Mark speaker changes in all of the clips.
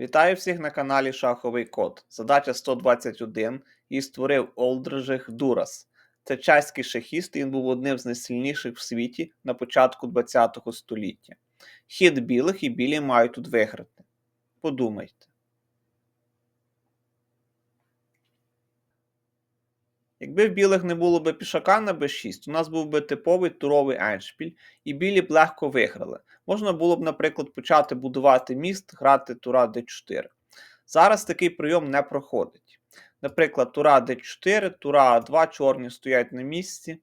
Speaker 1: Вітаю всіх на каналі Шаховий Код. Задача 121 і створив Олдрижих Дурас. Це чеський шахіст, він був одним з найсильніших в світі на початку ХХ століття. Хід білих і білі мають тут виграти. Подумайте. Якби в білих не було би пішака на b6, у нас був би типовий туровий еншпіль, і білі б легко виграли. Можна було б, наприклад, почати будувати міст, грати тура d4. Зараз такий прийом не проходить. Наприклад, тура d4, тура А2, чорні стоять на місці,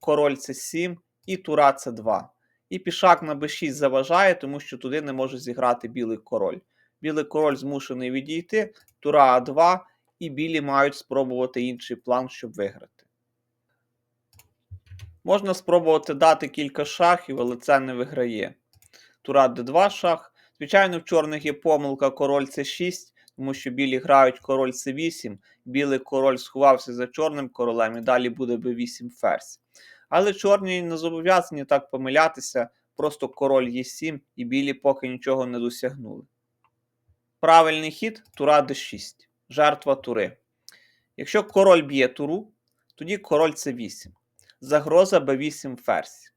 Speaker 1: король c7 і тура c2. І пішак на b6 заважає, тому що туди не може зіграти білий король. Білий король змушений відійти, тура А2 і білі мають спробувати інший план, щоб виграти. Можна спробувати дати кілька шахів, але це не виграє. Тура d2 шах. Звичайно, в чорних є помилка король c6, тому що білі грають король c8, білий король сховався за чорним королем і далі буде b8 ферзь. Але чорні не зобов'язані так помилятися, просто король e7 і білі поки нічого не досягнули. Правильний хід тура d6 жертва тури. Якщо король б'є туру, тоді король це 8. Загроза b8 ферзь.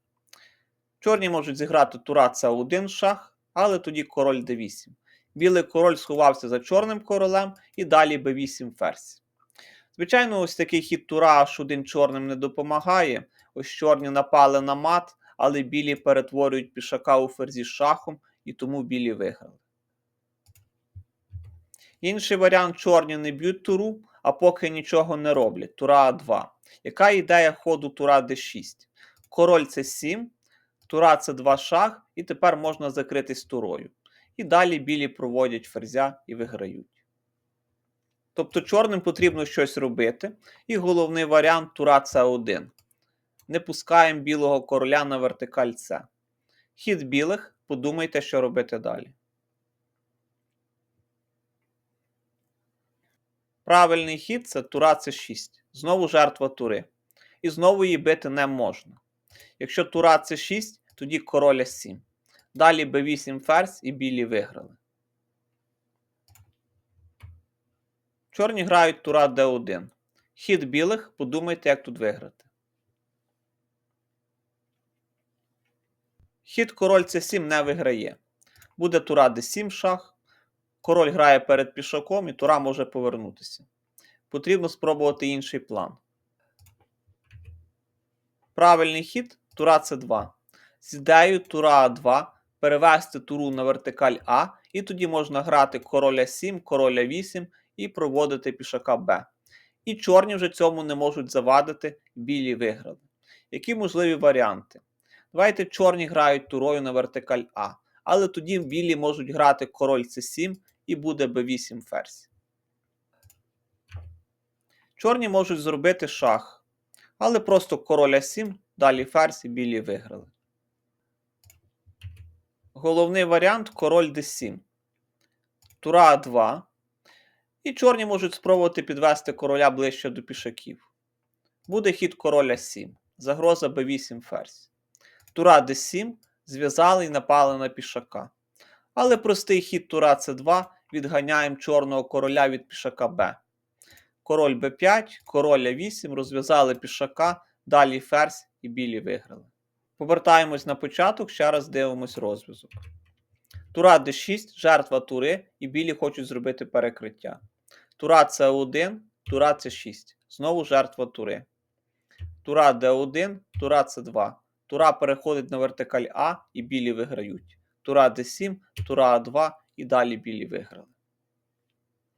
Speaker 1: Чорні можуть зіграти тура це 1 шах, але тоді король d8. Білий король сховався за чорним королем і далі b8 ферзь. Звичайно, ось такий хід тура H1 чорним не допомагає. Ось чорні напали на мат, але білі перетворюють пішака у ферзі шахом, і тому білі виграли. Інший варіант чорні не б'ють туру, а поки нічого не роблять. Тура А2. Яка ідея ходу тура d6? Король це 7, тура це 2 шах, і тепер можна закритись турою. І далі білі проводять ферзя і виграють. Тобто чорним потрібно щось робити. І головний варіант тура С1. Не пускаємо білого короля на вертикаль С. Хід білих, подумайте, що робити далі. Правильний хід це тура С6. Знову жертва тури. І знову її бити не можна. Якщо тура С6, тоді король 7. Далі Б8 ферзь і білі виграли. Чорні грають тура Д1. Хід білих, подумайте, як тут виграти. Хід король С7 не виграє. Буде тура Д7 шах. Король грає перед пішаком і тура може повернутися. Потрібно спробувати інший план. Правильний хід тура С2. З ідеєю тура А2 перевести туру на вертикаль А, і тоді можна грати короля 7, короля 8 і проводити пішака Б. І чорні вже цьому не можуть завадити, білі виграли. Які можливі варіанти? Давайте чорні грають турою на вертикаль А, але тоді білі можуть грати король С7 і буде b8 ферзь. Чорні можуть зробити шах, але просто короля 7, далі ферзь і білі виграли. Головний варіант король d7. Тура А2. І чорні можуть спробувати підвести короля ближче до пішаків. Буде хід короля 7. Загроза b8 ферзь. Тура d7 зв'язали і напали на пішака. Але простий хід тура С2 відганяємо чорного короля від пішака Б. Король Б5, король А8, розв'язали пішака, далі ферзь і білі виграли. Повертаємось на початок, ще раз дивимось розв'язок. Тура d6, жертва тури, і білі хочуть зробити перекриття. Тура С1, тура С6. Знову жертва тури. Тура Д1, тура С2. Тура переходить на вертикаль А і білі виграють. Тура d7, тура А2 і далі білі виграли.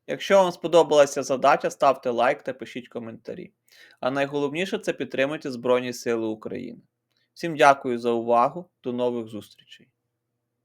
Speaker 1: Якщо вам сподобалася задача, ставте лайк та пишіть коментарі. А найголовніше це підтримуйте Збройні Сили України. Всім дякую за увагу, до нових зустрічей!